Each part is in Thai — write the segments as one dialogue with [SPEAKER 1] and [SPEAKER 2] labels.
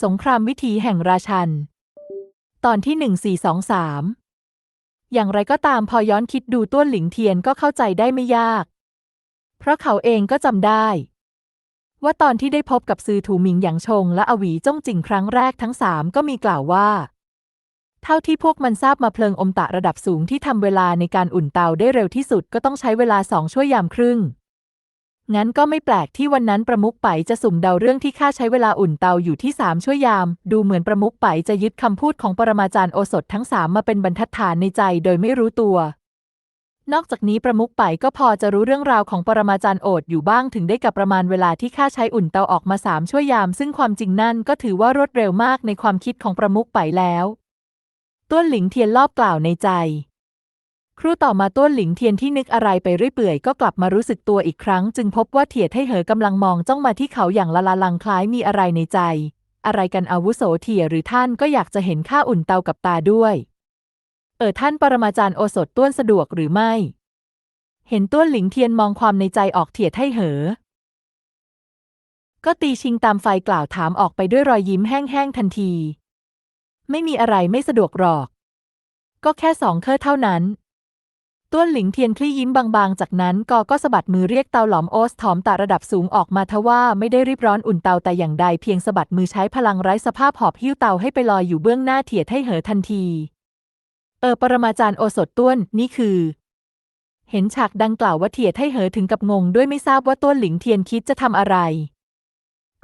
[SPEAKER 1] สงครามวิถีแห่งราชัน ตอนที่หนึ่งสี่สองสามอย่างไรก็ตามพอย้อนคิดดูต้วนหลิงเทียนก็เข้าใจได้ไม่ยาก เพราะเขาเองก็จำได้ ว่าตอนที่ได้พบกับซือถูหมิงหยางชง และอวีจ้งจิงครั้งแรกทั้งสามก็มีกล่าวว่า เท่าที่พวกมันทราบมาเพลิงอมตะระดับสูงที่ทำเวลาในการอุ่นเตาได้เร็วที่สุดก็ต้องใช้เวลาสองชั่วยามครึ่ง งั้นก็ไม่แปลกที่วันนั้นประมุขไปจะสุ่มเดาเรื่องที่ค่าใช้เวลาอุ่นเตาอยู่ที่สามชั่วยาม ดูเหมือนประมุขไปจะยึดคำพูดของปรมาจารย์โอสถทั้งสามมาเป็นบรรทัดฐานในใจโดยไม่รู้ตัวนอกจากนี้ประมุขไปก็พอจะรู้เรื่องราวของปรมาจารย์โอดอยู่บ้างถึงได้กับประมาณเวลาที่ค่าใช้อุ่นเตาออกมาสามชั่วยาม ซึ่งความจริงนั่นก็ถือว่ารวดเร็วมากในความคิดของประมุขไปแล้ว ต้วนหลิงเทียนรอบกล่าวในใจ ครู่ต่อมาต้วนหลิงเทียนที่นึกอะไรไปเรื่อยเปื่อยก็กลับมารู้สึกตัวอีกครั้ง จึงพบว่าเถียไทเหอกำลังมองจ้องมาที่เขาอย่างละละลังคล้ายมีอะไรในใจ อะไรกันอาวุโสเถียหรือท่านก็อยากจะเห็นข้าอุ่นเตากับตาด้วย เออท่านปรมาจารย์โอสถต้วนสะดวกหรือไม่ เห็นต้วนหลิงเทียนมองความในใจออกเถียไทเหอ ก็ตีชิงตามไฟกล่าวถามออกไปด้วยรอยยิ้มแห้งๆทันที ไม่มีอะไรไม่สะดวกหรอก ก็แค่สองเคอเท่านั้น ต้วนหลิงเทียนคลี่ยิ้มบางๆ จากนั้นก็ก็สะบัดมือเรียกเตาหลอมโอสถอมตาระดับสูงออกมาทว่าไม่ได้รีบร้อนอุ่นเตาแต่อย่างใดเพียงสะบัดมือใช้พลังไร้สภาพหอบหิ้วเตาให้ไปลอยอยู่เบื้องหน้าเถียไทเหอทันที เออปรมาจารย์โอสถต้วนนี่คือ เห็นฉากดังกล่าวว่าเถียไทเหอถึงกับงงด้วยไม่ทราบว่าต้วนหลิงเทียนคิดจะทำอะไร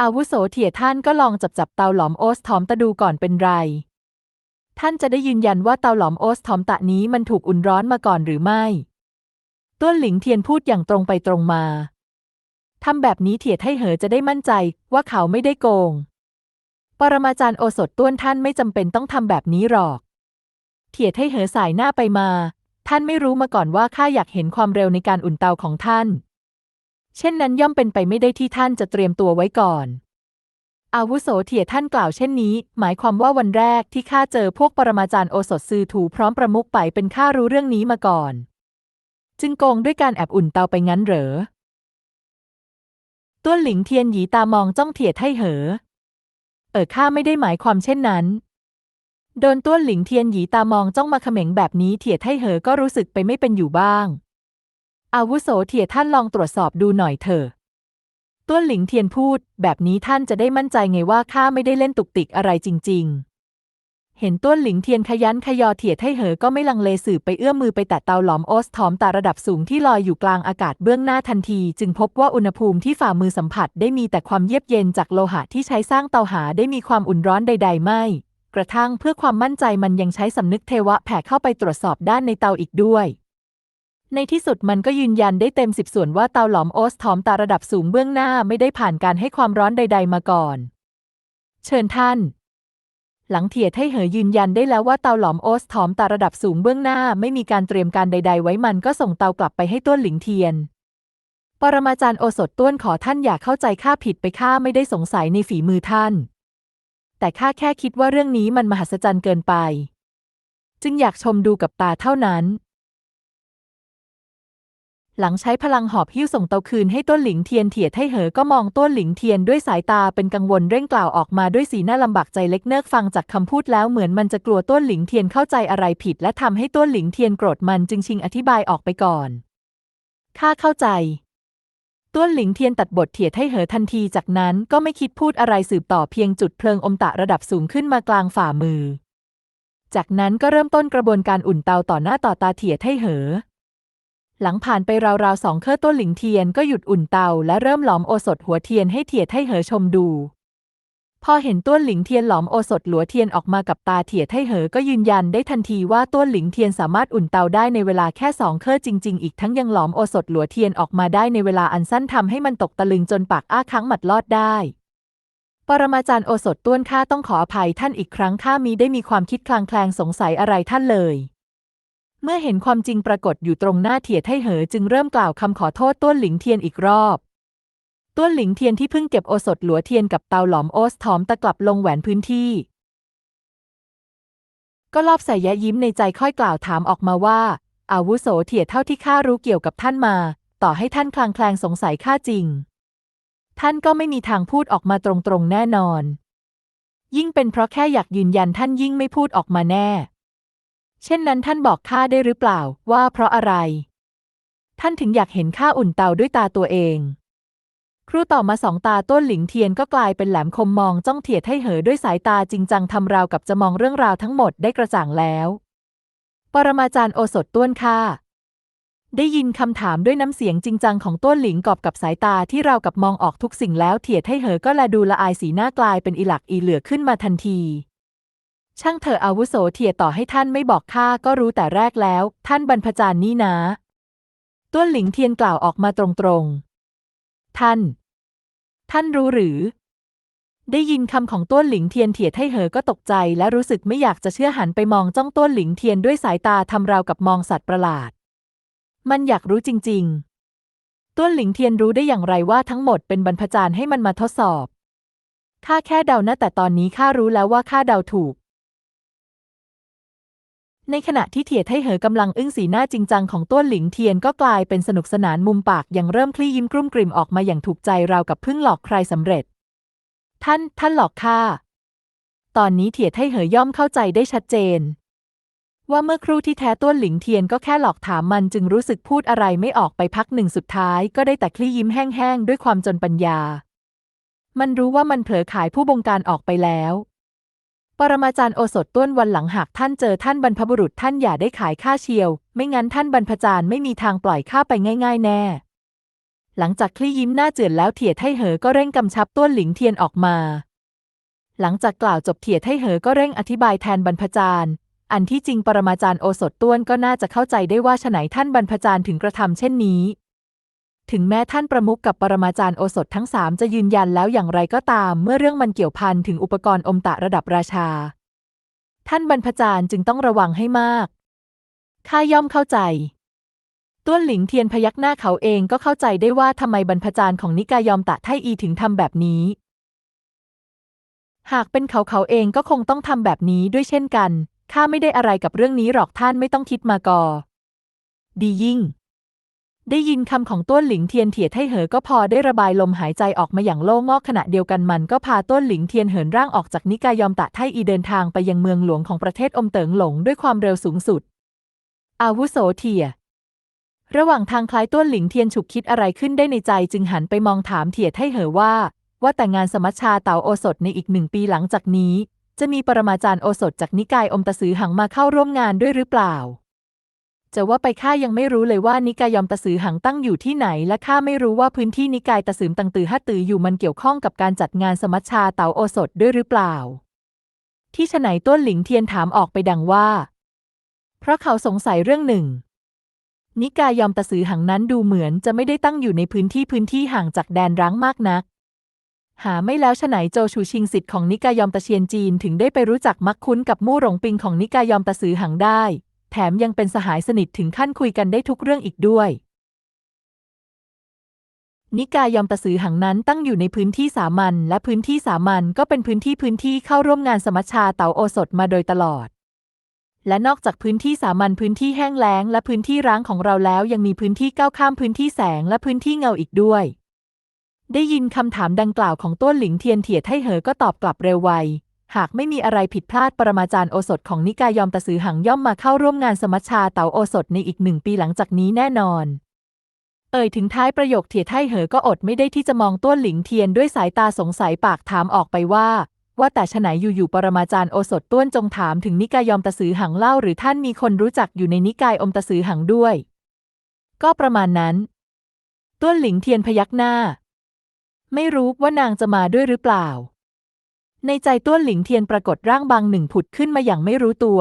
[SPEAKER 1] อาวุโสเถียท่านก็ลองจับจับเตาหลอมโอสถอมตะดูก่อนเป็นไร ท่านจะได้ยืนยันว่าเตาหลอมโอสถอมตะนี้มันถูกอุ่นร้อนมาก่อนหรือไม่ ต้วนหลิงเทียนพูดอย่างตรงไปตรงมาทำแบบนี้เถียไทเหอจะได้มั่นใจว่าเขาไม่ได้โกง ปรมาจารย์โอสถต้วนท่านไม่จำเป็นต้องทำแบบนี้หรอก เถียไทเหอสายหน้าไปมา ท่านไม่รู้มาก่อนว่าข้าอยากเห็นความเร็วในการอุ่นเตาของท่าน เช่นนั้นย่อมเป็นไปไม่ได้ที่ท่านจะเตรียมตัวไว้ก่อน อาวุโสเถียท่านกล่าวเช่นนี้ หมายความว่าวันแรกที่ข้าเจอพวกปรมาจารย์โอสถซือถูพร้อมประมุขไปเป็นข้ารู้เรื่องนี้มาก่อน จึงโกงด้วยการแอบอุ่นเตาไปงั้นเหรอต้วนหลิงเทียนหยีตามองจ้องเถียไทเหอ เออข้าไม่ได้หมายความเช่นนั้น โดนต้วนหลิงเทียนหยีตามองจ้องมาเขม็งแบบนี้เถียไทเหอก็รู้สึกไปไม่เป็นอยู่บ้าง อาวุโสเถียท่านลองตรวจสอบดูหน่อยเถอะ ต้วนหลิงเทียนพูด แบบนี้ท่านจะได้มั่นใจไงว่าข้าไม่ได้เล่นตุกติกอะไรจริง ๆ เห็นต้วนหลิงเทียนขยันขยอเถียไทเหอก็ไม่ลังเลสืบไปเอื้อมมือไปแตะเตาหลอมโอสถอมตาระดับสูงที่ลอยอยู่กลางอากาศเบื้องหน้าทันที จึงพบว่าอุณหภูมิที่ฝ่ามือสัมผัสได้มีแต่ความเยือกเย็นจากโลหะที่ใช้สร้างเตาหาได้มีความอุ่นร้อนใด ๆ ไม่ กระทั่งเพื่อความมั่นใจมันยังใช้สำนึกเทวะแผ่เข้าไปตรวจสอบด้านในเตาอีกด้วย ในที่สุดมันก็ยืนยันได้เต็มสิบส่วนว่าเตาหลอมโอสถอมตาระดับสูงเบื้องหน้าไม่ได้ผ่านการให้ความร้อนใด ๆ มาก่อน เชิญท่าน หลังเถียไทเหอยืนยันได้แล้วว่าเตาหลอมโอสถอมตาระดับสูงเบื้องหน้าไม่มีการเตรียมการใด ๆ ไว้มันก็ส่งเตากลับไปให้ต้วนหลิงเทียน ปรมาจารย์โอสถต้วนขอท่านอย่าเข้าใจข้าผิดไปข้าไม่ได้สงสัยในฝีมือท่าน แต่ข้าแค่คิดว่าเรื่องนี้มันมหัศจรรย์เกินไป จึงอยากชมดูกับตาเท่านั้น หลังใช้พลังหอบหิ้วส่งเตาคืนให้ต้นหลิงเทียนเถียไทเหอก็มองต้นหลิงเทียนด้วยสายตาเป็นกังวลเร่งกล่าวออกมาด้วยสีหน้าลำบากใจเล็กเนิกฟังจากคำพูดแล้วเหมือนมันจะกลัวต้นหลิงเทียนเข้าใจอะไรผิด และทำให้ต้นหลิงเทียนโกรธมันจึงชิงอธิบายออกไปก่อนข้าเข้าใจต้วนหลิงเทียนตัดบทเถียไทเหอทันทีจากนั้นก็ไม่คิดพูดอะไรสืบต่อเพียงจุดเพลิงอมตะระดับสูงขึ้นมากลางฝ่ามือ จากนั้นก็เริ่มต้นกระบวนการอุ่นเตาต่อหน้าต่อตาเถียไทเหอ หลังผ่านไปราวๆสองเครื่อต้นหลิงเทียนก็หยุดอุ่นเตาและเริ่มหลอมโอสถหัวเทียนให้เถียไทเหอชมดู พอเห็นต้วนหลิงเทียนหลอมโอสถหลัวเทียนออกมากับตาเถียไทเหอก็ยืนยันได้ทันทีว่าต้วนหลิงเทียนสามารถอุ่นเตาได้ในเวลาแค่สองเครื่อจริง ๆ อีกทั้งยังหลอมโอสถหลัวเทียนออกมาได้ในเวลาอันสั้นทำให้มันตกตะลึงจนปากอ้าค้างหมัดลอดได้ปรมาจารย์โอสถต้วนข้าต้องขออภัยท่านอีกครั้งข้ามีได้มีความคิดคลางแคลงสงสัยอะไรท่านเลย เมื่อเห็นความจริงปรากฏอยู่ตรงหน้าเถียไทเหอจึงเริ่มกล่าวคำขอโทษต้วนหลิงเทียนอีกรอบต้วนหลิงเทียนที่เพิ่งเก็บโอสถหลัวเทียนกับเตาหลอมโอสถอมตะกลับลงแหวนพื้นที่ ก็รอบใส่แยะยิ้มในใจค่อยกล่าวถามออกมาว่า อาวุโสเถียเท่าที่ข้ารู้เกี่ยวกับท่านมา ต่อให้ท่านคลางแคลงสงสัยข้าจริง ท่านก็ไม่มีทางพูดออกมาตรงๆแน่นอน ยิ่งเป็นเพราะแค่อยากยืนยันท่านยิ่งไม่พูดออกมาแน่ เช่นนั้นท่านบอกข้าได้หรือเปล่าว่าเพราะอะไร ท่านถึงอยากเห็นข้าอุ่นเตาด้วยตาตัวเอง ครูต่อมาสองตาต้นหลิงเทียนก็กลายเป็นแหลมคมมองจ้องเถียดให้เหอด้วยสายตาจริงจังทำราวกับจะมองเรื่องราวทั้งหมดได้กระจ่างแล้ว ปรมาจารย์โอสถต้วนข้าได้ยินคำถามด้วยน้ำเสียงจริงจังของต้นหลิงกอบกับสายตาที่ราวกับมองออกทุกสิ่งแล้วเถียดให้เหอก็ละดูละอายสีหน้ากลายเป็นอีหลักอีเหลือขึ้นมาทันที ช่างเถอะอาวุโสเถียต่อให้ท่านไม่บอกข้าก็รู้แต่แรกแล้ว ท่านบรรพจารย์นี่นะต้วนหลิงเทียนกล่าวออกมาตรงๆ ท่าน ท่านรู้หรือ ได้ยินคำของต้วนหลิงเทียนเถียดให้เหอก็ตกใจ และรู้สึกไม่อยากจะเชื่อหันไปมองจ้องต้วนหลิงเทียนด้วยสายตาทำราวกับมองสัตว์ประหลาด มันอยากรู้จริง ๆ ต้วนหลิงเทียนรู้ได้อย่างไรว่าทั้งหมดเป็นบรรพจารย์ให้มันมาทดสอบข้าแค่เดานะแต่ตอนนี้ข้ารู้แล้วว่าข้าเดาถูก ในขณะที่เถียไทเหอกำลังอึ้งสีหน้าจริงจังของต้วนหลิงเทียนก็กลายเป็นสนุกสนานมุมปากยังเริ่มคลี่ยิ้มกลุ้มกลิ่มออกมาอย่างถูกใจราวกับเพิ่งหลอกใครสำเร็จ ท่านท่านหลอกข้าตอนนี้เถียไทเหอย่อมเข้าใจได้ชัดเจน ว่าเมื่อครู่ที่แท้ต้วนหลิงเทียนก็แค่หลอกถามมันจึงรู้สึกพูดอะไรไม่ออกไปพักหนึ่งสุดท้าย ก็ได้แต่คลี่ยิ้มแห้งๆด้วยความจนปัญญา มันรู้ว่ามันเผลอขายผู้บงการออกไปแล้ว ปรมาจารย์โอสถต้วนวันหลังหากท่านเจอท่านบรรพบุรุษท่านอย่าได้ขายข้าเชียว ไม่งั้นท่านบรรพจารย์ไม่มีทางปล่อยข้าไปง่าย ๆ แน่ หลังจากคลี่ยิ้มหน้าเจือนแล้วเถียไทเหอก็เร่งกำชับต้วนหลิงเทียนออกมา หลังจากกล่าวจบเถียไทเหอก็เร่งอธิบายแทนบรรพจารย์ อันที่จริงปรมาจารย์โอสถต้วนก็น่าจะเข้าใจได้ว่าฉไหนท่านบรรพจารย์ถึงกระทำเช่นนี้ ถึงแม้ท่านประมุขกับปรมาจารย์โอสถทั้งสามจะยืนยันแล้วอย่างไรก็ตาม เมื่อเรื่องมันเกี่ยวพันถึงอุปกรณ์อมตะระดับราชา ท่านบรรพจารย์จึงต้องระวังให้มาก ข้าย่อมเข้าใจ ต้วนหลิงเทียนพยักหน้าเขาเองก็เข้าใจได้ว่าทำไมบรรพจารย์ของนิกายอมตะไทอีถึงทำแบบนี้ หากเป็นเขาเขาเองก็คงต้องทำแบบนี้ด้วยเช่นกันข้าไม่ได้อะไรกับเรื่องนี้หรอกท่านไม่ต้องคิดมากอดียิ่ง ได้ยินคำของต้วนหลิงเทียนเถียไทเหอก็พอได้ระบายลมหายใจออกมาอย่างโล่งอกขณะเดียวกันมันก็พาต้วนหลิงเทียนเหินร่างออกจากนิกายอมตะไทอีเดินทางไปยังเมืองหลวงของประเทศอมเติงหลงด้วยความเร็วสูงสุด อาวุโสเทีย ระหว่างทางคล้ายต้วนหลิงเทียนฉุกคิดอะไรขึ้นได้ในใจจึงหันไปมองถามเถียไทเหอว่า ว่าแต่งานสมัชชาเต๋าโอสถในอีกหนึ่งปีหลังจากนี้ จะมีปรมาจารย์โอสถจากนิกายอมตะซือหังมาเข้าร่วมงานด้วยหรือเปล่า จะว่าไปข้ายังไม่รู้เลยว่านิกายอมตะซือหังตั้งอยู่ที่ไหน และข้าไม่รู้ว่าพื้นที่นิกายตะสืมตังตือฮัตตืออยู่มันเกี่ยวข้องกับการจัดงานสมัชชาเตาโอสถด้วยหรือเปล่า ที่ฉไนต้นหลิงเทียนถามออกไปดังว่า เพราะเขาสงสัยเรื่องหนึ่ง นิกายยอมตะซือหังนั้นดูเหมือนจะไม่ได้ตั้งอยู่ในพื้นที่พื้นที่ห่างจากแดนร้างมากนัก หาไม่แล้วฉไนโจชูชิงสิทธิ์ของนิกายยอมตะเชียนจีนถึงได้ไปรู้จักมักคุ้นกับมู่หลงปิงของนิกายยอมตะซือหังได้ แถมยังเป็นสหายสนิทถึงขั้นคุยกันได้ทุกเรื่องอีกด้วย นิกายยอมตะซือหังนั้นตั้งอยู่ในพื้นที่สามัญและพื้นที่สามัญก็เป็นพื้นที่พื้นที่เข้าร่วมงานสมัชชาเต๋าโอสถมาโดยตลอดและนอกจากพื้นที่สามัญพื้นที่แห้งแล้ง และพื้นที่ร้างของเราแล้วยังมีพื้นที่ก้าวข้ามพื้นที่แสงและพื้นที่เงาอีกด้วย ได้ยินคำถามดังกล่าวของต้วนหลิงเทียนเถียไทเหอก็ตอบกลับเร็วไว หากไม่มีอะไรผิดพลาดปรมาจารย์โอสถของนิกายยอมตะซือหังย่อมมาเข้าร่วมงานสมัชชาเต๋าโอสถในอีกหนึ่งปีหลังจากนี้แน่นอน เอ่ยถึงท้ายประโยคเถียไทเหอก็อดไม่ได้ที่จะมองต้วนหลิงเทียนด้วยสายตาสงสัยปากถามออกไปว่า ว่าแต่ฉไหนอยู่ๆปรมาจารย์โอสถต้วนจงถามถึงนิกายยอมตะซือหังเล่าหรือท่านมีคนรู้จักอยู่ในนิกายอมตะซือหังด้วย ก็ประมาณนั้น ต้วนหลิงเทียนพยักหน้า ไม่รู้ว่านางจะมาด้วยหรือเปล่า ในใจต้วนหลิงเทียนปรากฏร่างบางหนึ่งผุดขึ้นมาอย่างไม่รู้ตัว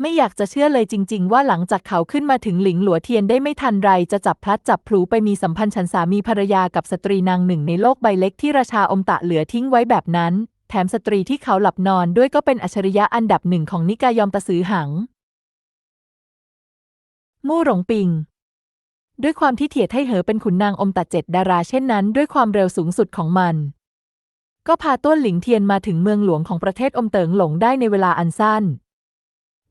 [SPEAKER 1] ไม่อยากจะเชื่อเลยจริง ๆ ว่าหลังจากเขาขึ้นมาถึงหลิงหลัวเทียนได้ไม่ทันไรจะจับพลัดจับพลูไปมีสัมพันธ์ฉันสามีภรรยากับสตรีนางหนึ่งในโลกใบเล็กที่ราชาอมตะเหลือทิ้งไว้แบบนั้น แถมสตรีที่เขาหลับนอนด้วยก็เป็นอัจฉริยะอันดับหนึ่งของนิกายยอมตะซือหัง มู่หลงปิงด้วยความที่เถียไทเหอเป็นขุนนางอมตะเจ็ดดาราเช่นนั้น ด้วยความเร็วสูงสุดของมัน ก็พาต้วนหลิงเทียนมาถึงเมืองหลวงของประเทศอมเติงหลงได้ในเวลาอันสั้น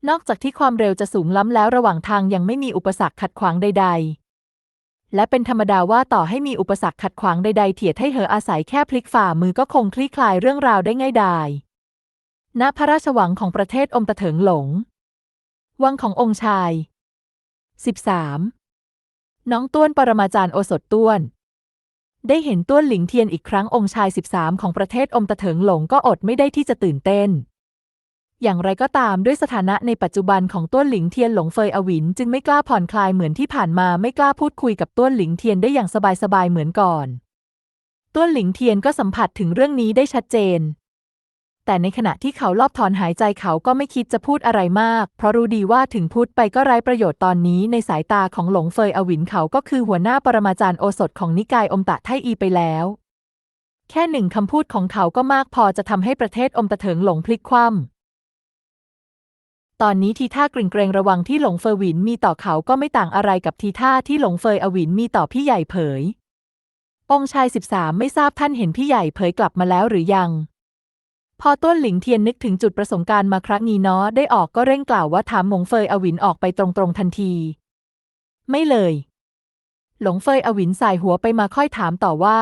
[SPEAKER 1] นอกจากที่ความเร็วจะสูงล้ำแล้วระหว่างทางยังไม่มีอุปสรรคขัดขวางใดและเป็นธรรมดาว่าต่อให้มีอุปสรรคขัดขวางใดๆ เถียไทเหออาศัยแค่พลิกฝ่ามือก็คงคลี่คลายเรื่องราวได้ง่ายดายณพระราชวังของประเทศอมตะเถิงหลง วังขององค์ชาย 13. น้องต้วนปรมาจารย์โอสถต้วน ได้เห็นต้วนหลิงเทียนอีกครั้งองค์ชาย 13 ของประเทศอมตะเถิงหลงก็อดไม่ได้ที่จะตื่นเต้น อย่างไรก็ตามด้วยสถานะในปัจจุบันของต้วนหลิงเทียนหลงเฟยอวินจึงไม่กล้าผ่อนคลายเหมือนที่ผ่านมาไม่กล้าพูดคุยกับต้วนหลิงเทียนได้อย่างสบายๆเหมือนก่อนต้วนหลิงเทียนก็สัมผัสถึงเรื่องนี้ได้ชัดเจน แต่ในขณะที่เขาลอบถอนหายใจเขาก็ไม่คิดจะพูดอะไรมาก เพราะรู้ดีว่าถึงพูดไปก็ไร้ประโยชน์ตอนนี้ในสายตาของหลงเฟยอวินเขาก็คือหัวหน้าปรมาจารย์โอสถของนิกายอมตะไทอีไปแล้ว แค่หนึ่งคำพูดของเขาก็มากพอจะทำให้ประเทศอมตะเถิงหลงพลิกคว่ำตอนนี้ทีท่ากริ่งเกรงระวังที่หลงเฟยหวินมีต่อเขาก็ไม่ต่างอะไรกับทีท่าที่หลงเฟยอวินมีต่อพี่ใหญ่เผย องชายสิบสามไม่ทราบท่านเห็นพี่ใหญ่เผยกลับมาแล้วหรือยัง พอต้นหลิงเทียนนึกถึงจุดประสงค์การมาครั้งนี้เนาะได้ออกก็เร่งกล่าวว่าถามหลงเฟยอวินออกไปตรงๆทันที ไม่เลย หลงเฟยอวินสายหัวไปมาค่อยถามต่อว่า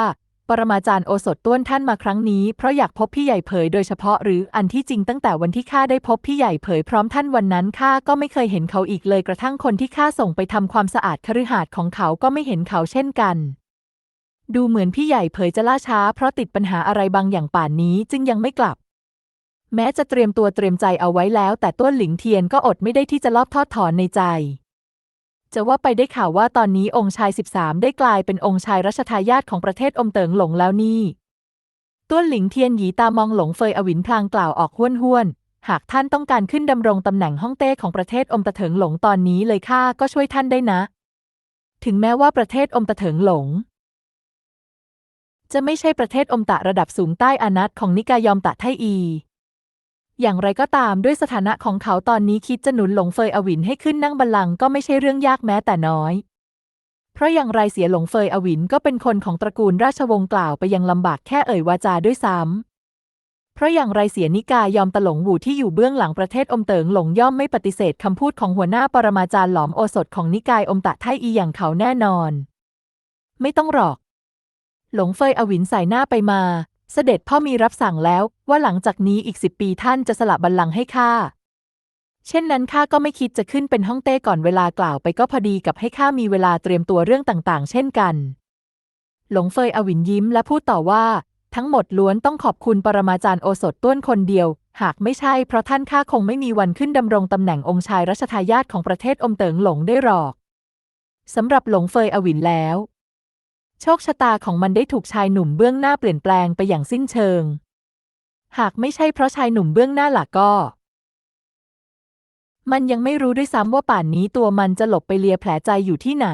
[SPEAKER 1] ปรมาจารย์โอสถต้วนท่านมาครั้งนี้เพราะอยากพบพี่ใหญ่เผยโดยเฉพาะหรืออันที่จริงตั้งแต่วันที่ข้าได้พบพี่ใหญ่เผยพร้อมท่านวันนั้นข้าก็ไม่เคยเห็นเขาอีกเลยกระทั่งคนที่ข้าส่งไปทำความสะอาดคฤหาสน์ของเขาก็ไม่เห็นเขาเช่นกันดูเหมือนพี่ใหญ่เผยจะล่าช้าเพราะติดปัญหาอะไรบางอย่างป่านนี้จึงยังไม่กลับ แม้จะเตรียมตัวเตรียมใจเอาไว้แล้ว แต่ต้วนหลิงเทียนก็อดไม่ได้ที่จะลอบทอดถอนในใจ จะว่าไปได้ข่าวว่าตอนนี้องค์ชาย 13 ได้กลายเป็นองค์ชายรัชทายาทของประเทศอมเติงหลงแล้วนี่ต้วนหลิงเทียนหยีตามองหลงเฟยอวินพลางกล่าวออกห้วนห้วนหากท่านต้องการขึ้นดำรงตำแหน่งฮ่องเต้ของประเทศอมตะเถิงหลงตอนนี้เลยข้าก็ช่วยท่านได้นะ ถึงแม้ว่าประเทศอมตะเถิงหลง จะไม่ใช่ประเทศอมตะระดับสูงใต้อานัตของนิกายอมตะไทอี อย่างไรก็ตามด้วยสถานะของเขาตอนนี้คิดจะหนุนหลงเฟยอวินให้ขึ้นนั่งบัลลังก์ก็ไม่ใช่เรื่องยากแม้แต่น้อย เพราะอย่างไรเสียหลงเฟยอวินก็เป็นคนของตระกูลราชวงศ์กล่าวไปยังลำบากแค่เอ่ยวาจาด้วยซ้ำ เพราะอย่างไรเสียนิกายยอมตะหลงหูที่อยู่เบื้องหลังประเทศอมเติงหลงย่อมไม่ปฏิเสธคำพูดของหัวหน้าปรมาจารย์หลอมโอสถของนิกายอมตะไทอีอย่างเขาแน่นอน ไม่ต้องหรอก หลงเฟยอวินสายหน้าไปมา เสด็จพ่อมีรับสั่งแล้วว่าหลังจากนี้อีกสิบปีท่านจะสละบัลลังก์ให้ข้า เช่นนั้นข้าก็ไม่คิดจะขึ้นเป็นฮ่องเต้ก่อนเวลากล่าวไปก็พอดีกับให้ข้ามีเวลาเตรียมตัวเรื่องต่างๆ เช่นกัน หลงเฟยอวินยิ้มและพูดต่อว่า ทั้งหมดล้วนต้องขอบคุณปรมาจารย์โอสถต้วนคนเดียว หากไม่ใช่เพราะท่านข้าคงไม่มีวันขึ้นดำรงตำแหน่งองค์ชายรัชทายาทของประเทศอมเติงหลงได้หรอกสำหรับหลงเฟยอวินแล้ว โชคชะตาของมันได้ถูกชายหนุ่มเบื้องหน้าเปลี่ยนแปลงไปอย่างสิ้นเชิง หากไม่ใช่เพราะชายหนุ่มเบื้องหน้าหลักก็ มันยังไม่รู้ด้วยซ้ำว่าป่านนี้ตัวมันจะหลบไปเลียแผลใจอยู่ที่ไหน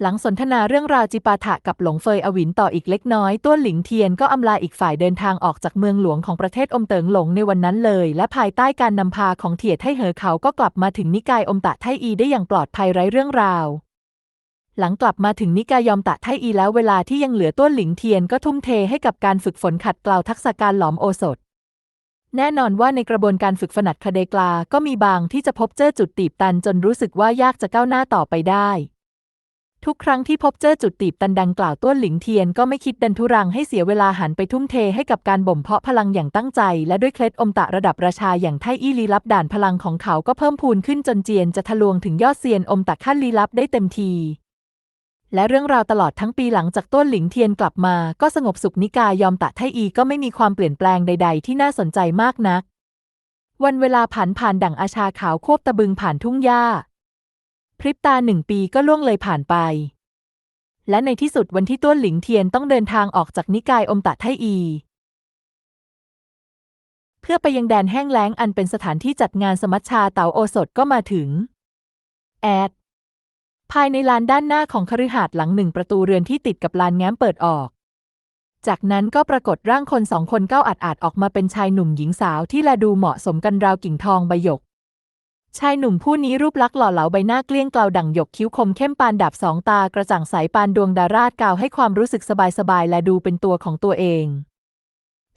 [SPEAKER 1] หลังสนทนาเรื่องราวจิปาถะกับหลงเฟยอวินต่ออีกเล็กน้อยต้วหลิงเทียนก็อำลาอีกฝ่ายเดินทางออกจากเมืองหลวงของประเทศอมเติงหลงในวันนั้นเลย และภายใต้การนำพาของเถียไทเหอเขาก็กลับมาถึงนิกายอมตะไทอีได้อย่างปลอดภัยไร้เรื่องราว หลังกลับมาถึงนิกายยอมตะไทอีแล้วเวลาที่ยังเหลือต้วนหลิงเทียนก็ทุ่มเทให้กับการฝึกฝนขัดเกลาทักษะการหลอมโอสถ แน่นอนว่าในกระบวนการฝึกฝนัดคเดกลา ก็มีบางที่จะพบเจอจุดตีบตันจนรู้สึกว่ายากจะก้าวหน้าต่อไปได้ ทุกครั้งที่พบเจอจุดตีบตันดังกล่าวต้วนหลิงเทียนก็ไม่คิดดันทุรังให้เสียเวลาหันไปทุ่มเทให้กับการบ่มเพาะพลังอย่างตั้งใจ และด้วยเคล็ดอมตะระดับราชาอย่างไทอี้ลีลับด่านพลังของเขาก็เพิ่มพูนขึ้นจนเจียนจะทะลวงถึงยอดเซียนอมตะขั้นลีลับได้เต็มที และเรื่องราวตลอดทั้งปีหลังจากต้นหลิงเทียนกลับมา ก็สงบสุขนิกายยอมตะไทอีก็ไม่มีความเปลี่ยนแปลงใด ๆ ที่น่าสนใจมากนัก วันเวลาผ่านผ่านดั่งอาชาขาวควบตะบึงผ่านทุ่งหญ้า พริบตาหนึ่งปีก็ล่วงเลยผ่านไป และในที่สุดวันที่ต้นหลิงเทียนต้องเดินทางออกจากนิกายอมตะไทอี เพื่อไปยังแดนแห้งแล้งอันเป็นสถานที่จัดงานสมัชชาเต๋าโอสถก็มาถึงแอด ภายในลานด้านหน้าของคฤหาสน์หลังหนึ่งประตูเรือนที่ติดกับลานแง้มเปิดออก จากนั้นก็ปรากฏร่างคนสองคนก้าวอาดอาดๆออกมาเป็นชายหนุ่มหญิงสาวที่แลดูเหมาะสมกันราวกิ่งทองใบหยก ชายหนุ่มผู้นี้รูปลักษณ์หล่อเหลาใบหน้าเกลี้ยงเกลาดั่งหยกคิ้วคมเข้มปานดาบสองตากระจ่างใสปานดวงดาราศกาวให้ความรู้สึกสบายๆและดูเป็นตัวของตัวเอง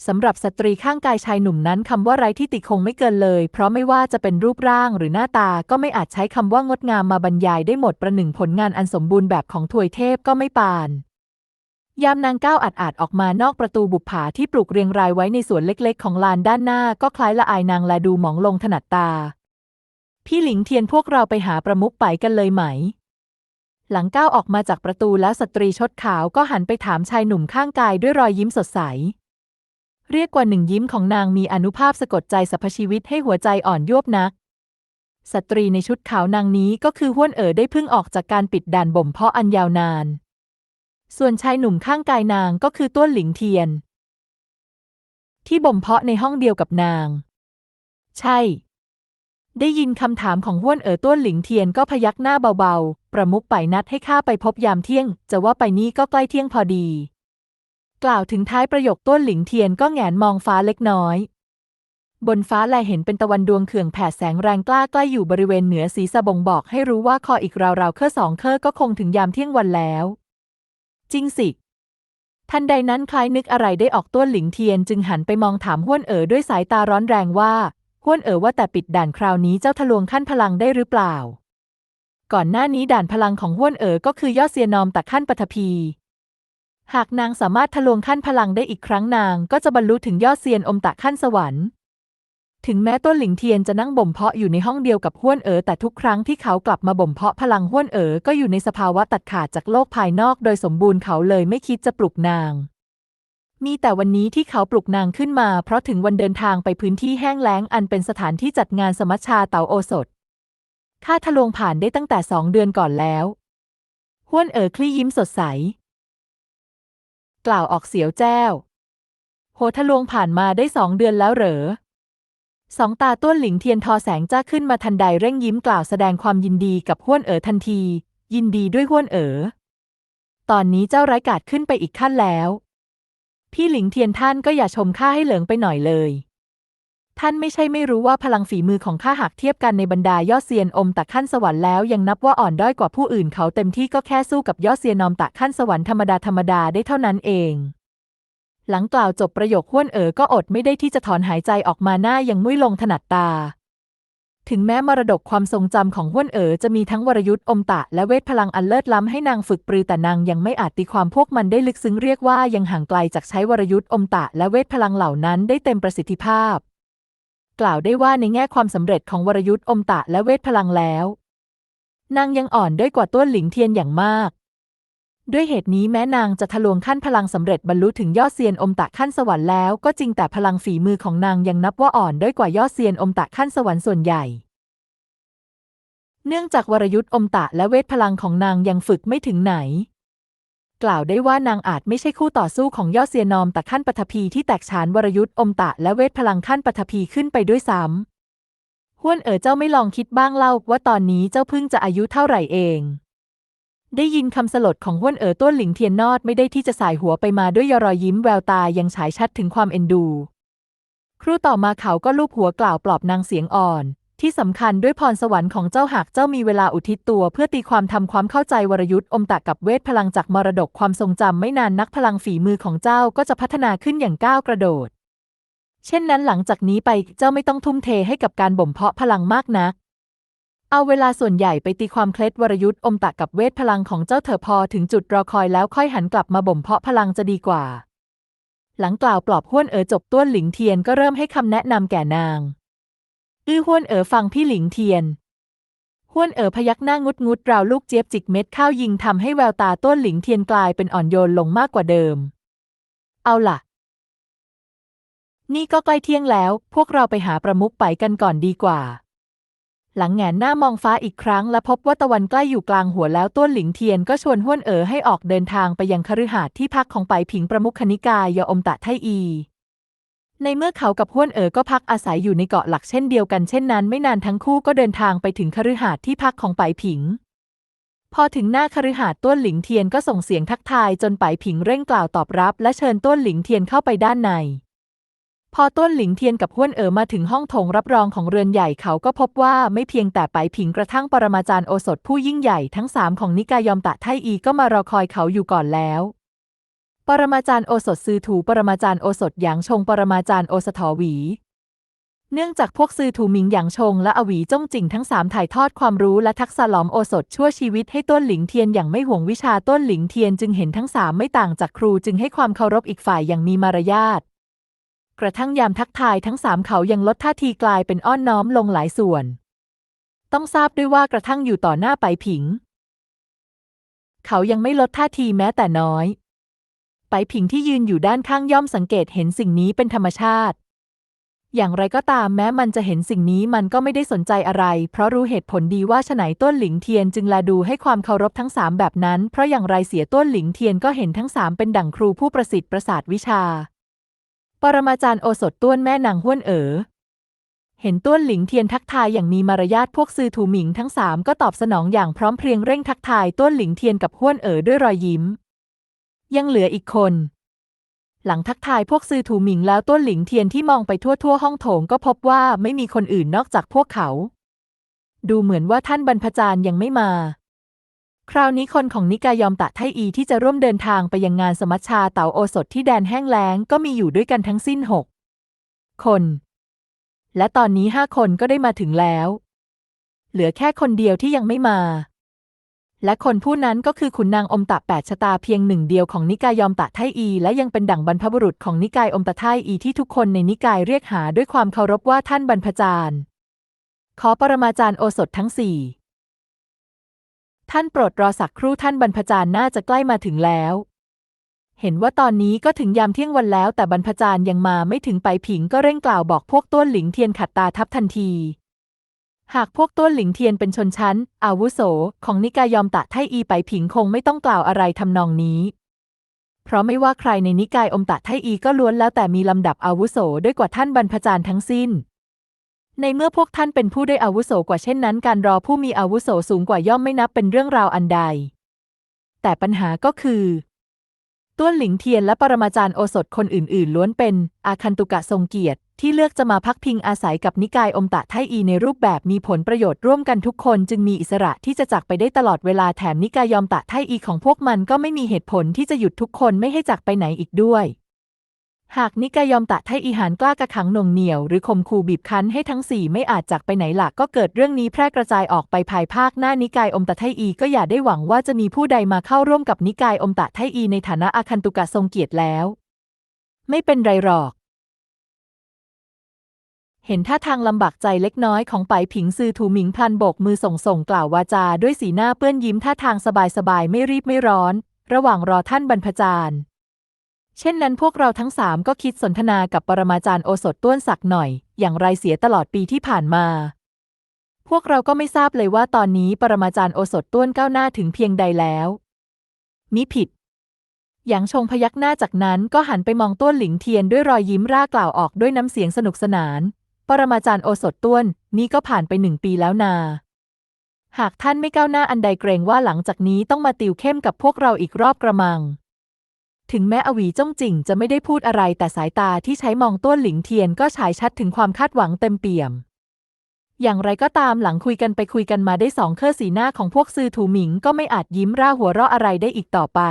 [SPEAKER 1] สำหรับสตรีข้างกายชายหนุ่มนั้นคำว่าไร้ที่ติคงไม่เกินเลย เพราะไม่ว่าจะเป็นรูปร่างหรือหน้าตาก็ไม่อาจใช้คำว่างดงามมาบรรยายได้หมดประหนึ่งผลงานอันสมบูรณ์แบบของถวยเทพก็ไม่ปาน ยามนางก้าวอาดอาดออกมานอกประตูบุปผาที่ปลูกเรียงรายไว้ในสวนเล็กๆ ของลานด้านหน้าก็คล้ายละอายนางและดูหมองลงถนัดตา พี่หลิงเทียนพวกเราไปหาประมุขไปกันเลยไหมหลังก้าวออกมาจากประตูแล้วสตรีชดขาวก็หันไปถามชายหนุ่มข้างกายด้วยรอยยิ้มสดใส เรียกว่าหนึ่งยิ้มของนางมีอนุภาพสะกดใจสรรพชีวิตให้หัวใจอ่อนยวบนัก สตรีในชุดขาวนางนี้ก็คือห้วนเอ๋อได้พิ่งออกจากการปิดด่านบ่มเพาะอันยาวนาน ส่วนชายหนุ่มข้างกายนางก็คือต้วนหลิงเทียน ที่บ่มเพาะในห้องเดียวกับนาง ใช่ ได้ยินคำถามของห้วนเอ๋อต้วนหลิงเทียนก็พยักหน้าเบาๆ ประมุขไปนัดให้ข้าไปพบยามเที่ยง จะว่าไปนี่ก็ใกล้เที่ยงพอดี กล่าวถึงท้ายประโยคต้วนหลิงเทียนก็แหงนมองฟ้าเล็กน้อย บนฟ้าแลเห็นเป็นตะวันดวงเขื่องแผดแสงแรงกล้าใกล้อยู่บริเวณเหนือศีรษะบ่งบอกให้รู้ว่าคออีกราวๆเคอสองเคอก็คงถึงยามเที่ยงวันแล้ว จริงสิ ทันใดนั้นคล้ายนึกอะไรได้ออกต้วนหลิงเทียนจึงหันไปมองถามห้วนเอ๋อด้วยสายตาร้อนแรงว่าห้วนเอ๋อว่าแต่ปิดด่านคราวนี้เจ้าทะลวงขั้นพลังได้หรือเปล่า ก่อนหน้านี้ด่านพลังของห้วนเอ๋อก็คือยอดเซียนอมตักขั้นปฐพี หากนางสามารถทะลวงขั้นพลังได้อีกครั้งนางก็จะบรรลุถึงยอดเซียนอมตะขั้นสวรรค์ ถึงแม้ต้นหลิงเทียนจะนั่งบ่มเพาะอยู่ในห้องเดียวกับห้วนเอ๋อแต่ทุกครั้งที่เขากลับมาบ่มเพาะพลังห้วนเอ๋อก็อยู่ในสภาวะตัดขาดจากโลกภายนอก โดยสมบูรณ์เขาเลยไม่คิดจะปลุกนาง มีแต่วันนี้ที่เขาปลุกนางขึ้นมา เพราะถึงวันเดินทางไปพื้นที่แห้งแล้งอันเป็นสถานที่จัดงานสมัชชาเตาโอสถข้าทะลวงผ่านได้ตั้งแต่สองเดือนก่อนแล้วห้วนเอ๋อคลี่ยิ้มสดใส กล่าวออกเสียวแจ้ว โหทะลวงผ่านมาได้สองเดือนแล้วเหรอสองตาต้วนหลิงเทียนทอแสงจ้าขึ้นมาทันใดเร่งยิ้มกล่าวแสดงความยินดีกับห้วนเอ๋อทันที ยินดีด้วยห้วนเอ๋อตอนนี้เจ้าไร้กาจขึ้นไปอีกขั้นแล้ว พี่หลิงเทียนท่านก็อย่าชมข้าให้เหลืองไปหน่อยเลย ท่านไม่ใช่ไม่รู้ว่าพลังฝีมือของข้าหากเทียบกันในบรรดายอดเซียนอมตักขั้นสวรรค์แล้วยังนับว่าอ่อนด้อยกว่าผู้อื่นเขาเต็มที่ก็แค่สู้กับยอดเซียนอมตักขั้นสวรรค์ธรรมดาธรรมดาได้เท่านั้นเอง หลังกล่าวจบประโยคห้วนเอ๋อก็อดไม่ได้ที่จะถอนหายใจออกมาหน้ายังมุ้ยลงถนัดตา ถึงแม้มรดกความทรงจำของห้วนเอ๋อจะมีทั้งวรยุทธ์อมตะและเวทพลังอันเลิศล้ำให้นางฝึกปรือแต่นางยังไม่อาจตีความพวกมันได้ลึกซึ้งเรียกว่ายังห่างไกลจากใช้วรยุทธ์อมตะและเวทพลังเหล่านั้นได้เต็มประสิทธิภาพ กล่าวได้ว่าในแง่ความสำเร็จของวรยุทธ์อมตะและเวทพลังแล้ว นางยังอ่อนด้อยกว่าต้วนหลิงเทียนอย่างมาก ด้วยเหตุนี้แม้นางจะทะลวงขั้นพลังสำเร็จบรรลุถึงยอดเซียนอมตะขั้นสวรรค์แล้วก็จริงแต่พลังฝีมือของนางยังนับว่าอ่อนด้อยกว่ายอดเซียนอมตะขั้นสวรรค์ส่วนใหญ่เนื่องจากวรยุทธ์อมตะและเวทพลังของนางยังฝึกไม่ถึงไหน กล่าวได้ว่านางอาจไม่ใช่คู่ต่อสู้ของยอดเซียนอมแตะขั้นปฐพีที่แตกฉานวรยุทธ์อมตะและเวทพลังขั้นปฐพีขึ้นไปด้วยซ้ำห้วนเอ๋อเจ้าไม่ลองคิดบ้างเล่าว่าตอนนี้เจ้าเพิ่งจะอายุเท่าไหร่เอง ได้ยินคำสลดของห้วนเอ๋อต้นหลิงเทียนนอดไม่ได้ที่จะสายหัวไปมาด้วยยรอยยิ้มแววตายังฉายชัดถึงความเอ็นดู ครู่ต่อมาเขาก็ลูบหัวกล่าวปลอบนางเสียงอ่อน ที่สำคัญด้วยพรสวรรค์ของเจ้าหากเจ้ามีเวลาอุทิศตัว เพื่อตีความทำความเข้าใจวรยุทธ์อมตะกับเวทพลังจากมรดกความทรงจำไม่นานนักพลังฝีมือของเจ้าก็จะพัฒนาขึ้นอย่างก้าวกระโดด เช่นนั้นหลังจากนี้ไปเจ้าไม่ต้องทุ่มเทให้กับการบ่มเพาะพลังมากนัก เอาเวลาส่วนใหญ่ไปตีความเคล็ดวรยุทธ์อมตะกับเวทพลังของเจ้าเถอะพอถึงจุดรอคอยแล้วค่อยหันกลับมาบ่มเพาะพลังจะดีกว่า หลังกล่าวปลอบห้วนเอ๋อจบต้วนหลิงเทียนก็เริ่มให้คำแนะนำแก่นาง อื้อห้วนเอ๋อฟังพี่หลิงเทียนห้วนเอ๋อพยักหน้างุดงุดราวลูกเจี๊ยบจิกเม็ดข้าวยิงทำให้แววตาต้นหลิงเทียนกลายเป็นอ่อนโยนลงมากกว่าเดิม เอาล่ะ นี่ก็ใกล้เที่ยงแล้ว พวกเราไปหาประมุขไปกันก่อนดีกว่า หลังแงนหน้ามองฟ้าอีกครั้ง และพบว่าตะวันใกล้อยู่กลางหัวแล้วต้นหลิงเทียนก็ชวนห้วนเอ๋อให้ออกเดินทางไปยังคฤหาสน์ที่พักของไปผิงประมุขคณิกายยอมตะไทอี ในเมื่อเขากับห้วนเอ๋อก็พักอาศัยอยู่ในเกาะหลักเช่นเดียวกันเช่นนั้น ไม่นานทั้งคู่ก็เดินทางไปถึงคฤหาสน์ที่พักของไปผิง พอถึงหน้าคฤหาสน์ต้วนหลิงเทียนก็ส่งเสียงทักทายจนไปผิงเร่งกล่าวตอบรับ และเชิญต้วนหลิงเทียนเข้าไปด้านใน พอต้วนหลิงเทียนกับห้วนเอ๋อมาถึงห้องโถงรับรองของเรือนใหญ่เขาก็พบว่าไม่เพียงแต่ไปผิงกระทั่งปรมาจารย์โอสถผู้ยิ่งใหญ่ทั้งสามของนิกายยอมตะไทอีก็มารอคอยเขาอยู่ก่อนแล้ว ปรมาจารย์โอสถซือถูปรมาจารย์โอสถหยางชง ปรมาจารย์โอสถหวี เนื่องจากพวกซือถูหมิงหยางชง และอวีจ้งจิงทั้งสามถ่ายทอดความรู้และทักษะหลอมโอสถชั่วชีวิตให้ต้นหลิงเทียนอย่างไม่ห่วงวิชาต้นหลิงเทียนจึงเห็นทั้งสามไม่ต่างจากครูจึงให้ความเคารพอีกฝ่ายอย่างมีมารยาทกระทั่งยามทักทายทั้งสามเขายังลดท่าทีกลายเป็นอ้อนน้อมลงหลายส่วน ต้องทราบด้วยว่ากระทั่งอยู่ต่อหน้าไปผิง เขายังไม่ลดท่าทีแม้แต่น้อย ไปผิงที่ยืนอยู่ด้านข้างย่อมสังเกตเห็นสิ่งนี้เป็นธรรมชาติ อย่างไรก็ตามแม้มันจะเห็นสิ่งนี้มันก็ไม่ได้สนใจอะไร เพราะรู้เหตุผลดีว่าฉไหนต้นหลิงเทียนจึงแลดูให้ความเคารพทั้งสามแบบนั้น เพราะอย่างไรเสียต้นหลิงเทียนก็เห็นทั้งสามเป็นดั่งครูผู้ประสิทธิ์ประสาทวิชา ปรมาจารย์โอสถต้วนแม่นางห้วนเอ๋อเห็นต้วนหลิงเทียนทักทายอย่างมีมารยาทพวกซือถูหมิงทั้งสามก็ตอบสนองอย่างพร้อมเพรียงเร่งทักทายต้วนหลิงเทียนกับห้วนเอ๋อด้วยรอยยิ้ม ยังเหลืออีกคน หลังทักทายพวกซือถูหมิงแล้วต้วนหลิงเทียนที่มองไปทั่วทั่วห้องโถงก็พบว่าไม่มีคนอื่นนอกจากพวกเขา ดูเหมือนว่าท่านบรรพจารย์ยังไม่มา คราวนี้คนของนิกายยอมตะไทอีที่จะร่วมเดินทางไปยังงานสมัชชาเต๋าโอสถที่แดนแห้งแล้งก็มีอยู่ด้วยกันทั้งสิ้นหกคน และตอนนี้ห้าคนก็ได้มาถึงแล้ว เหลือแค่คนเดียวที่ยังไม่มา และคนผู้นั้นก็คือขุนนางอมตะแปดชะตาเพียงหนึ่งเดียวของนิกายยอมตะไทอี และยังเป็นดั่งบรรพบุรุษของนิกายอมตะไทอีที่ทุกคนในนิกายเรียกหาด้วยความเคารพว่าท่านบรรพจารย์ ขอปรมาจารย์โอสถทั้งสี่ท่านโปรดรอสักครู่ท่านบรรพจารย์น่าจะใกล้มาถึงแล้ว เห็นว่าตอนนี้ก็ถึงยามเที่ยงวันแล้วแต่บรรพจารย์ยังมาไม่ถึงไปผิงก็เร่งกล่าวบอกพวกต้วนหลิงเทียนขัดตาทับทันที หากพวกต้วนหลิงเทียนเป็นชนชั้น อาวุโส ของนิกายยอมตะไทอีไปผิงคงไม่ต้องกล่าวอะไรทำนองนี้ เพราะไม่ว่าใครในนิกายอมตะไทอีก็ล้วนแล้วแต่มีลำดับอาวุโสด้วยกว่าท่านบรรพจารย์ทั้งสิ้น ในเมื่อพวกท่านเป็นผู้ได้อาวุโสกว่าเช่นนั้น การรอผู้มีอาวุโสสูงกว่าย่อมไม่นับเป็นเรื่องราวอันใด แต่ปัญหาก็คือ ต้วนหลิงเทียนและปรมาจารย์โอสถคนอื่น ๆ ล้วนเป็น อาคันตุกะทรงเกียรติ ที่เลือกจะมาพักพิงอาศัยกับนิกายอมตะไทอีในรูปแบบมีผลประโยชน์ร่วมกันทุกคนจึงมีอิสระที่จะจากไปได้ตลอดเวลาแถมนิกายอมตะไทอีของพวกมันก็ไม่มีเหตุผลที่จะหยุดทุกคนไม่ให้จากไปไหนอีกด้วย หากนิกายอมตะไทอีหานกล้ากระขังหน่วงเหนี่ยวหรือข่มขู่บีบคั้นให้ทั้งสี่ไม่อาจจากไปไหนหลักก็เกิดเรื่องนี้แพร่กระจายออกไปภายภาคหน้านิกายอมตะไทอีก็อย่าได้หวังว่าจะมีผู้ใดมาเข้าร่วมกับนิกายอมตะไทอีในฐานะอาคันตุกะทรงเกียรติแล้ว ไม่เป็นไรหรอก เห็นท่าทางลำบากใจเล็กน้อยของไปผิงซือถูหมิงพลันโบกมือส่งส่งกล่าววาจาด้วยสีหน้าเปื้อนยิ้มท่าทางสบายๆไม่รีบไม่ร้อน ระหว่างรอท่านบรรพจารย์ เช่นนั้นพวกเราทั้งสามก็คิดสนทนากับปรมาจารย์โอสถต้วนสักหน่อย อย่างไรเสียตลอดปีที่ผ่านมา พวกเราก็ไม่ทราบเลยว่าตอนนี้ปรมาจารย์โอสถต้วนก้าวหน้าถึงเพียงใดแล้วมิผิดหยางชงพยักหน้าจากนั้นก็หันไปมองต้วนหลิงเทียนด้วยรอยยิ้มร่ากล่าวออกด้วยน้ำเสียงสนุกสนาน ปรมาจารย์โอสถต้วนนี่ก็ผ่านไปหนึ่งปีแล้วนา หากท่านไม่ก้าวหน้าอันใดเกรงว่าหลังจากนี้ต้องมาติวเข้มกับพวกเราอีกรอบกระมัง ถึงแม้อวีจ้องจิ่งจะไม่ได้พูดอะไรแต่สายตาที่ใช้มองต้วนหลิงเทียนก็ฉายชัดถึงความคาดหวังเต็มเปี่ยม อย่างไรก็ตามหลังคุยกันไปคุยกันมาได้สองเครือสีหน้าของพวกซือถูหมิงก็ไม่อาจยิ้มร่าหัวเราะอะไรได้อีกต่อไป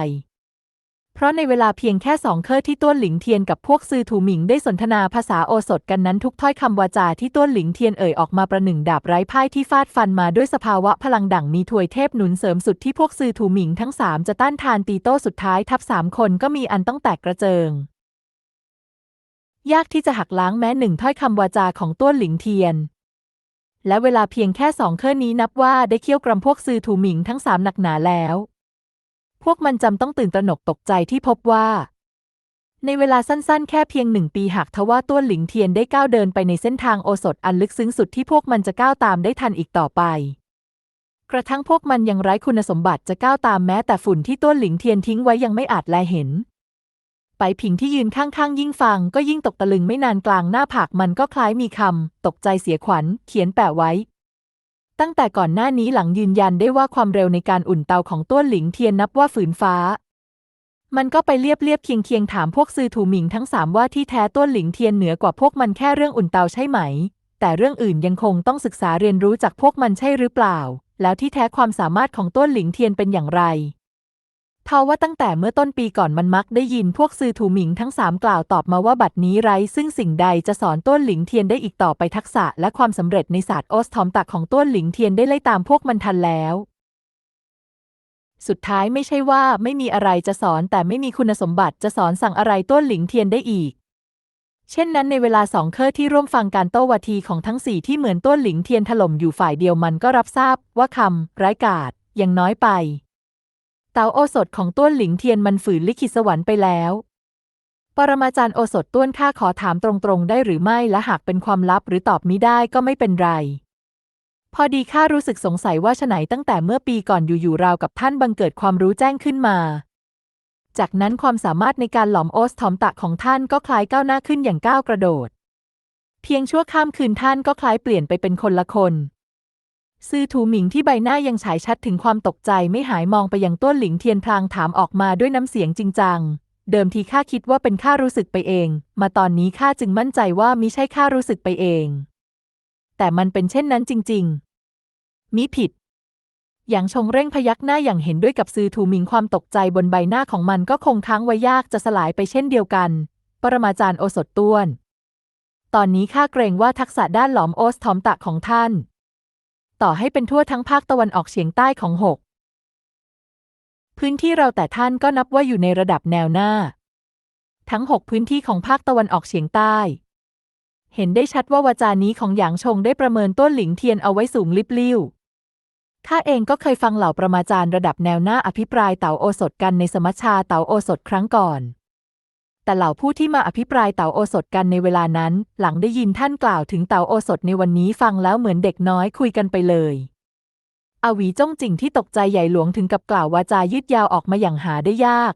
[SPEAKER 1] เพราะในเวลาเพียงแค่สองเครือที่ต้วนหลิงเทียนกับพวกซือถูหมิงได้สนทนาภาษาโอสถกันนั้นทุกถ้อยคำวาจาที่ต้วนหลิงเทียนเอ่ยออกมาประหนึ่งดาบไร้พ่ายที่ฟาดฟันมาด้วยสภาวะพลังดั่งมีถวยเทพหนุนเสริมสุดที่พวกซือถูหมิงทั้งสามจะต้านทานตีโต้สุดท้ายทับสามคนก็มีอันต้องแตกกระเจิง ยากที่จะหักล้างแม้หนึ่งถ้อยคำวาจาของต้วนหลิงเทียนและเวลาเพียงแค่สองเครื่อนี้นับว่าได้เคี่ยวกรำพวกซือถูหมิงทั้งสามหนักหนาแล้ว พวกมันจำต้องตื่นตระหนกตกใจที่พบว่า ในเวลาสั้นๆ แค่เพียงหนึ่งปีหากทว่าต้วหลิงเทียนได้ก้าวเดินไปในเส้นทางโอสถอันลึกซึ้งสุดที่พวกมันจะก้าวตามได้ทันอีกต่อไป กระทั่งพวกมันยังไร้คุณสมบัติจะก้าวตามแม้แต่ฝุ่นที่ต้วหลิงเทียนทิ้งไว้ยังไม่อาจแลเห็นไปผิงที่ยืนข้างๆ ยิ่งฟังก็ยิ่งตกตะลึงไม่นานกลางหน้าผากมันก็คล้ายมีคำตกใจเสียขวัญ เขียนแปะไว้ ตั้งแต่ก่อนหน้านี้หลังยืนยันได้ว่าความเร็วในการอุ่นเตาของต้วนหลิงเทียนนับว่าฝืนฟ้า มันก็ไปเรียบเรียบเคียงเคียงถามพวกซือถูหมิงทั้งสามว่าที่แท้ต้วนหลิงเทียนเหนือกว่าพวกมันแค่เรื่องอุ่นเตาใช่ไหม แต่เรื่องอื่นยังคงต้องศึกษาเรียนรู้จากพวกมันใช่หรือเปล่า แล้วที่แท้ความสามารถของต้วนหลิงเทียนเป็นอย่างไร ทว่าตั้งแต่เมื่อต้นปีก่อนมันมักได้ยินพวกซือถูหมิงทั้งสามกล่าวตอบมาว่าบัดนี้ไร้ซึ่งสิ่งใดจะสอนต้วนหลิงเทียนได้อีกต่อไปทักษะและความสำเร็จในศาสตร์โอสทอมตักของต้วนหลิงเทียนได้ไล่ตามพวกมันทันแล้ว สุดท้ายไม่ใช่ว่าไม่มีอะไรจะสอนแต่ไม่มีคุณสมบัติจะสอนสั่งอะไรต้วนหลิงเทียนได้อีก เช่นนั้นในเวลาสองเคอที่ร่วมฟังการโต้วาทีของทั้งสี่ที่เหมือนต้วนหลิงเทียนถล่มอยู่ฝ่ายเดียวมันก็รับทราบว่าคำร้ายกาจยังน้อยไป เตาโอสถของต้วนหลิงเทียนมันฝืนลิขิตสวรรค์ไปแล้ว ปรมาจารย์โอสถต้วนข้าขอถามตรงๆ ได้หรือไม่และหากเป็นความลับหรือตอบมิได้ก็ไม่เป็นไร พอดีข้ารู้สึกสงสัยว่าฉไหนตั้งแต่เมื่อปีก่อนอยู่ๆราวกับท่านบังเกิดความรู้แจ้งขึ้นมา จากนั้นความสามารถในการหลอมโอสทอมตะของท่านก็คล้ายก้าวหน้าขึ้นอย่างก้าวกระโดด เพียงชั่วข้ามคืนท่านก็คล้ายเปลี่ยนไปเป็นคนละคน ซื่อถูหมิงที่ใบหน้ายังฉายชัดถึงความตกใจไม่หายมองไปยังต้นหลิงเทียนพลางถามออกมาด้วยน้ำเสียงจริงจัง เดิมทีข้าคิดว่าเป็นข้ารู้สึกไปเอง มาตอนนี้ข้าจึงมั่นใจว่ามิใช่ข้ารู้สึกไปเอง แต่มันเป็นเช่นนั้นจริง ๆ มิผิด หยางชงเร่งพยักหน้าอย่างเห็นด้วยกับซือถูหมิงความตกใจบนใบหน้าของมันก็คงค้างไว้ยากจะสลายไปเช่นเดียวกัน ปรมาจารย์โอสถต้วน ตอนนี้ข้าเกรงว่าทักษะด้านหลอมโอสทอมตะของท่าน ต่อให้เป็นทั่วทั้งภาคตะวันออกเฉียงใต้ของหกพื้นที่เราแต่ท่านก็นับว่าอยู่ในระดับแนวหน้า ทั้งหกพื้นที่ของภาคตะวันออกเฉียงใต้ เห็นได้ชัดว่าวาจานี้ของหยางชงได้ประเมินต้นหลิงเทียนเอาไว้สูงลิบลิ่วข้าเองก็เคยฟังเหล่าประมาจารย์ระดับแนวหน้าอภิปรายเต๋าโอสถกันในสมัชชาเต๋าโอสถครั้งก่อน แต่เหล่าผู้ที่มาอภิปรายเต่าโอสถกันในเวลานั้น หลังได้ยินท่านกล่าวถึงเต่าโอสถในวันนี้ฟังแล้วเหมือนเด็กน้อยคุยกันไปเลยอวีจ้องจิ่งที่ตกใจใหญ่หลวงถึงกับกล่าววาจายืดยาวออกมาอย่างหาได้ยาก